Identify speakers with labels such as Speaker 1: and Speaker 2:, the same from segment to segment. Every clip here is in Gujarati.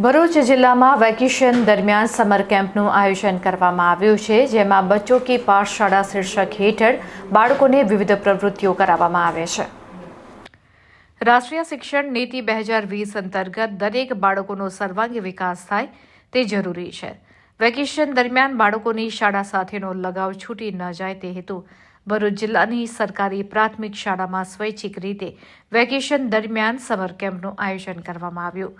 Speaker 1: ભરૂચ જિલ્લામાં વેકેશન દરમિયાન સમર કેમ્પનું આયોજન કરવામાં આવ્યું છે, જેમાં બચ્ચો કી પાઠશાળા શીર્ષક હેઠળ બાળકોને વિવિધ પ્રવૃત્તિઓ કરાવવામાં આવે છે. રાષ્ટ્રીય શિક્ષણ નીતિ બે હજાર વીસ અંતર્ગત દરેક બાળકોનો સર્વાંગી વિકાસ થાય તે જરૂરી છે. વેકેશન દરમિયાન બાળકોની શાળા સાથેનો લગાવ છૂટી ન જાય તે હેતુ ભરૂચ જિલ્લાની સરકારી પ્રાથમિક શાળામાં સ્વૈચ્છિક રીતે વેકેશન દરમિયાન સમર કેમ્પનું આયોજન કરવામાં આવ્યું,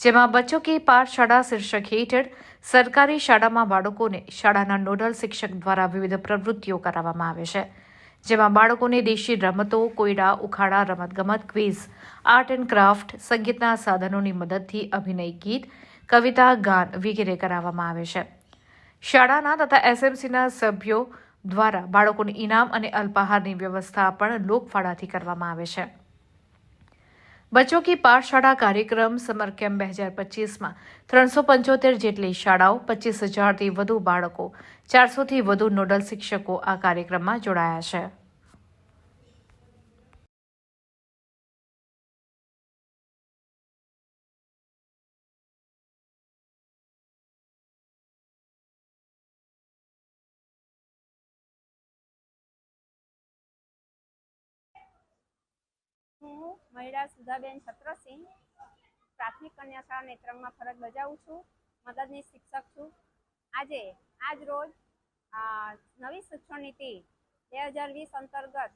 Speaker 1: જેમાં બચ્ચો કે પાઠશાળા શીર્ષક હેઠળ સરકારી શાળામાં બાળકોને શાળાના નોડલ શિક્ષક દ્વારા વિવિધ પ્રવૃત્તિઓ કરાવવામાં આવે છે, જેમાં બાળકોને દેશી રમતો, કોયડા, ઉખાડા, રમતગમત, ક્વિઝ, આર્ટ એન્ડ ક્રાફ્ટ, સંગીતના સાધનોની મદદથી અભિનય ગીત કવિતા ગાન વગેરે કરાવવામાં આવે છે. શાળાના તથા એસએમસીના સભ્યો દ્વારા બાળકોને ઇનામ અને અલ્પાહારની વ્યવસ્થા પણ લોકફાળાથી કરવામાં આવે છે. બચ્ચો કી પાઠશાળા કાર્યક્રમ સમર કેમ્પ બે હજાર પચીસમાં ત્રણસો પંચોતેર જેટલી શાળાઓ, પચીસ હજારથી વધુ બાળકો, ચારસોથી વધુ નોડલ શિક્ષકો આ કાર્યક્રમમાં જોડાયા છે.
Speaker 2: હું મહિલા સુધાબેન છત્રસિંહ, પ્રાથમિક કન્યા શાળા નેત્રંગમાં ફરજ બજાવું છું મદદની શિક્ષક છું. આજે, આજ રોજ નવી શિક્ષણ નીતિ બે હજાર વીસ અંતર્ગત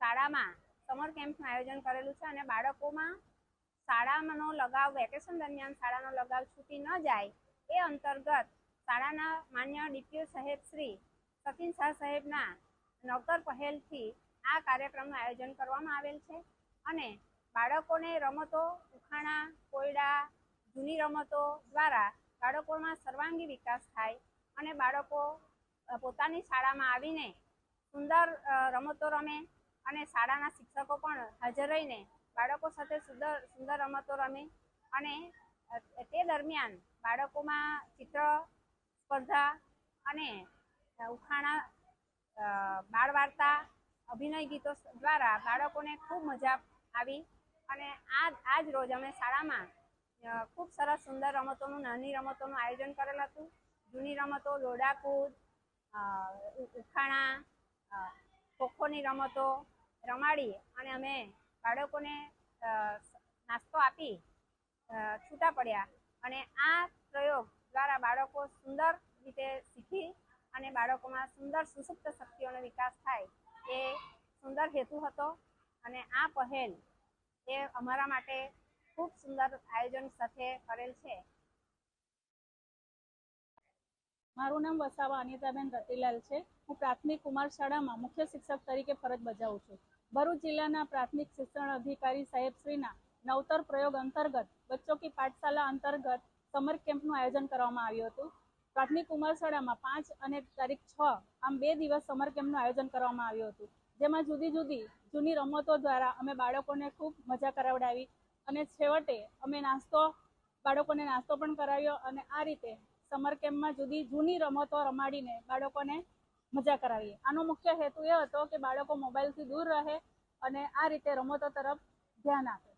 Speaker 2: શાળામાં સમર કેમ્પનું આયોજન કરેલું છે અને બાળકોમાં શાળાનો લગાવ, વેકેશન દરમિયાન શાળાનો લગાવ છૂટી ન જાય એ અંતર્ગત શાળાના માન્ય ડીપીઓ સાહેબ શ્રી સચિન શાહ સાહેબના નવતર પહેલથી આ કાર્યક્રમનું આયોજન કરવામાં આવેલ છે. અને બાળકોને રમતો, ઉખાણા, કોયડા, જૂની રમતો દ્વારા બાળકોમાં સર્વાંગી વિકાસ થાય અને બાળકો પોતાની શાળામાં આવીને સુંદર રમતો રમે અને શાળાના શિક્ષકો પણ હાજર રહીને બાળકો સાથે સુંદર સુંદર રમતો રમે અને તે દરમિયાન બાળકોમાં ચિત્ર, સ્પર્ધા અને ઉખાણા બાળ વાર્તા અભિનય ગીતો દ્વારા બાળકોને ખૂબ મજા આવી. અને આ આજ રોજ અમે શાળામાં ખૂબ સરસ સુંદર રમતોનું, નાની રમતોનું આયોજન કરેલ હતું. જૂની રમતો, લોડાકૂદ ઉખાણા ખોખોની રમતો રમાડી અને અમે બાળકોને નાસ્તો આપી છૂટા પડ્યા. અને આ પ્રયોગ દ્વારા બાળકો સુંદર રીતે શીખી અને બાળકોમાં સુંદર સુસુપ્ત શક્તિઓનો વિકાસ થાય એ સુંદર હેતુ હતો. અને આ પહેલ એ અમારા માટે ખૂબ સુંદર આયોજન સાથે કરેલ છે.
Speaker 3: મારું નામ વસાવા અનિતાબેન રતિલાલ છે. હું પ્રાથમિક કુમાર શાળામાં મુખ્ય શિક્ષક તરીકે ફરજ બજાવું છું. ભરૂચ જિલ્લાના પ્રાથમિક શિક્ષણ અધિકારી સાહેબશ્રીના નવતર પ્રયોગ અંતર્ગત બચ્ચો કી પાઠશાલા અંતર્ગત સમર કેમ્પનું આયોજન કરવામાં આવ્યું હતું. પ્રાથમિક કુમાર શાળામાં પાંચ અને તારીખ છ આમ બે દિવસ સમર કેમ્પનું આયોજન કરવામાં આવ્યું હતું. જેમાં જુદી જુદી જૂની રમતો દ્વારા અમે બાળકોને ખૂબ મજા કરાવડાવી અને છેવટે અમે નાસ્તો, બાળકોને નાસ્તો પણ કરાવ્યો અને આ રીતે સમર કેમ્પમાં જુદી જૂની રમતો રમાડીને બાળકોને મજા કરાવીએ આનો મુખ્ય હેતુ એ હતો કે બાળકો મોબાઈલથી દૂર રહે અને આ રીતે રમતો તરફ ધ્યાન આપે.